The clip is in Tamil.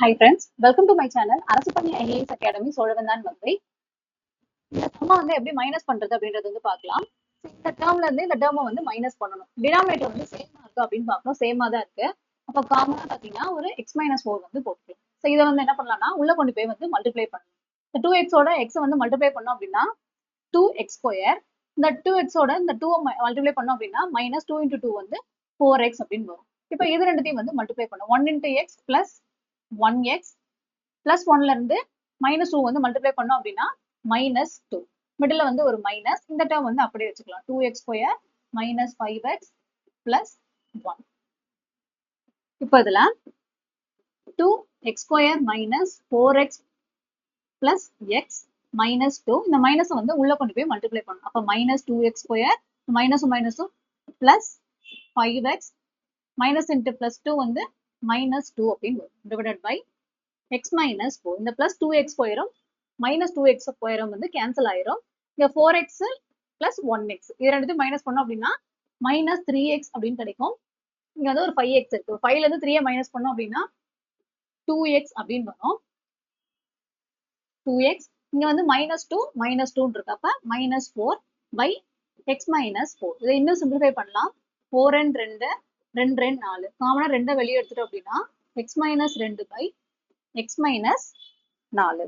Hi friends welcome to my channel அரசு பள்ளி ஐஏஎஸ் அகாடமி சோழவந்தான் மதுரை. இந்த சம்மா வந்து எப்படி மைனஸ் பண்றது அப்படின்றது வந்து பார்க்கலாம். இந்த டேர்ம்ல இருந்து இந்த டேர்மை வந்து மைனஸ் பண்ணணும். டினாமினேட்டர் வந்து சேமா இருக்கு அப்படின்னு பார்க்கணும். சேமா தான் இருக்கு. அப்போ காமனா பாத்தீங்கன்னா ஒரு எக்ஸ் மைனஸ் ஃபோர் வந்து போட்டுக்கலாம். ஸோ இதை வந்து என்ன பண்ணலாம்னா உள்ள கொண்டு போய் வந்து மல்டிப்ளை பண்ணணும் இந்த டூ எக்ஸோட எக்ஸ் வந்து மல்டிப்ளை பண்ணோம் அப்படின்னா டூ எக்ஸ் ஸ்கொயர் இந்த டூ எக்ஸோட இந்த டூ மல்டிப்ளை பண்ணோம் அப்படின்னா மைனஸ் டூ இன்டூ டூ வந்து ஃபோர் எக்ஸ் அப்படின்னு வரும். இப்போ இது ரெண்டுத்தையும் வந்து மல்டிப்ளை பண்ணும் one into x plus one x plus ஒன்ல இருந்து மைனஸ் டூ வந்து மல்டிப்ளை பண்ணோம் அப்படின்னா மைனஸ் டூ மிடில் வந்து ஒரு மைனஸ் இந்த டேர்ம் வந்து அப்படியே வச்சுக்கலாம். Two x square minus five x plus one இப்போ இதில் two x square minus four x plus x minus two இந்த மைனஸை வந்து உள்ளே கொண்டு போய் மல்டிப்ளை பண்ணணும். அப்போ மைனஸ் டூ எக்ஸ் ஸ்கொயர் மைனஸும் மைனஸும் plus five x minus into plus two வந்து மைனஸ் டூ அப்படின்னு வரும். Divided by x minus four இந்த பிளஸ் டூ எக்ஸ் போயிடும் மைனஸ் டூ எக்ஸ் போயிடும் வந்து கேன்சல் ஆயிரும். இந்த four x plus one x இது ரெண்டுத்தையும் மைனஸ் பண்ணோம் அப்படின்னா மைனஸ் த்ரீ எக்ஸ் அப்படின்னு கிடைக்கும். இங்கே வந்து ஒரு ஃபைவ் எக்ஸ் இருக்கு. ஃபைவ்ல இருந்து த்ரீயை மைனஸ் பண்ணோம் அப்படின்னா டூ எக்ஸ் அப்படின்னு வரும். டூ எக்ஸ் இங்க வந்து மைனஸ் டூ மைனஸ் டூன்னு இருக்கு. அப்ப minus four by x minus four இதை இன்னும் சிம்பிளிஃபை பண்ணலாம். ஃபோர் அண்ட் ரெண்டு ரெண்டு ரெண்டு நாலு. காமனா ரெண்டை வெளியே எடுத்துட்டோம் அப்படின்னா எக்ஸ் மைனஸ் ரெண்டு பை எக்ஸ் மைனஸ் நாலு.